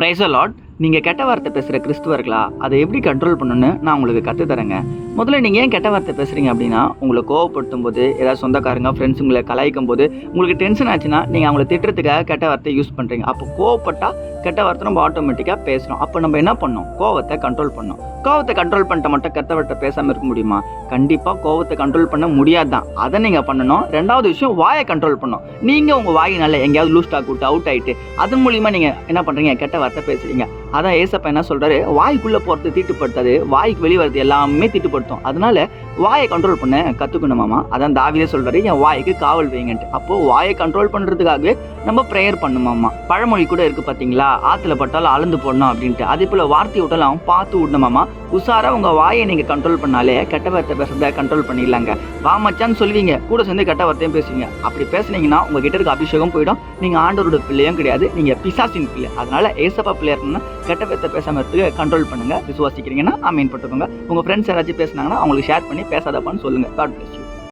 Raise a lot. நீங்கள் கெட்ட வார்த்தை பேசுகிற கிறிஸ்துவர்களா அதை எப்படி கண்ட்ரோல் பண்ணணும்னு நான் உங்களுக்கு கற்றுத்தரேங்க முதல்ல நீங்கள் ஏன் கெட்ட வார்த்தை பேசுகிறீங்க அப்படின்னா உங்களை கோவப்படுத்தும் போது ஏதாவது சொந்தக்காரங்க ஃப்ரெண்ட்ஸ் உங்களை கலாய்க்கும் போது உங்களுக்கு டென்ஷன் ஆச்சுன்னா நீங்கள் அவங்கள திட்டுறதுக்காக கெட்ட வார்த்தை யூஸ் பண்ணுறீங்க அப்போ கோவப்பட்டால் கெட்ட வார்த்தை நம்ம ஆட்டோமேட்டிக்காக பேசுகிறோம் அப்போ நம்ம என்ன பண்ணோம் கோவத்தை கண்ட்ரோல் பண்ணோம் கோவத்தை கண்ட்ரோல் பண்ணிட்ட மட்டும் கெட்ட வார்த்தை பேசாமல் இருக்க முடியுமா? கண்டிப்பாக கோவத்தை கண்ட்ரோல் பண்ண முடியாது தான் அதை நீங்கள் பண்ணணும். ரெண்டாவது விஷயம் வாயை கண்ட்ரோல் பண்ணணும். நீங்கள் உங்கள் வாயினால் எங்கேயாவது லூஸ் டாக் விட்டு அவுட் ஆகிட்டு அதன் மூலியமாக நீங்கள் என்ன பண்ணுறீங்க கெட்ட வார்த்தை பேசுறீங்க. அதான் ஏசப்பா என்ன சொல்கிறாரு வாய்க்குள்ளே போகிறது தீட்டுப்படுத்தாது வாய்க்கு வெளியே வரது எல்லாமே தீட்டுப்படுத்தும். அதனால வாயை கண்ட்ரோல் பண்ண கற்றுக்கணுமாமா அதான் தாவிதே சொல்கிறாரு என் வாய்க்கு காவல் வைங்கன்ட்டு. அப்போது வாயை கண்ட்ரோல் பண்ணுறதுக்காகவே நம்ம ப்ரேயர் பண்ணுமாமா பழமொழி கூட இருக்குது பார்த்தீங்களா ஆற்றுல பட்டாலும் அளந்து போடணும் அப்படின்ட்டு. அதே போல் வார்த்தை விட்டலாம் பார்த்து விடணுமாமா உஷாராக உங்கள் வாயை நீங்கள் கண்ட்ரோல் பண்ணாலே கெட்ட வார்த்தை பேசுகிறத கண்ட்ரோல் பண்ணிடலாங்க. வா மச்சான்னு சொல்லுவீங்க. கூட சேர்ந்து கெட்ட வார்த்தையும் பேசுவீங்க. அப்படி பேசுனீங்கன்னா உங்கள் கிட்ட இருக்க அபிஷேகம் போயிடும். நீங்கள் ஆண்டவரோட பிள்ளையும் கிடையாது. நீங்கள் பிசாசின் பிள்ளை. அதனால் ஏசப்பா பிள்ளை இருக்கணும்னா கெட்ட வார்த்தை பேசாமல் இருக்க கண்ட்ரோல் பண்ணுங்க. விசுவாசிக்கிறீங்கன்னா அமீன் போட்டுக்கோங்க உங்கள் ஃப்ரெண்ட்ஸ் யாராச்சும் பேசினாங்கன்னா அவங்களுக்கு ஷேர் பண்ணி பேசாதப்பான்னு சொல்லுங்க. God bless you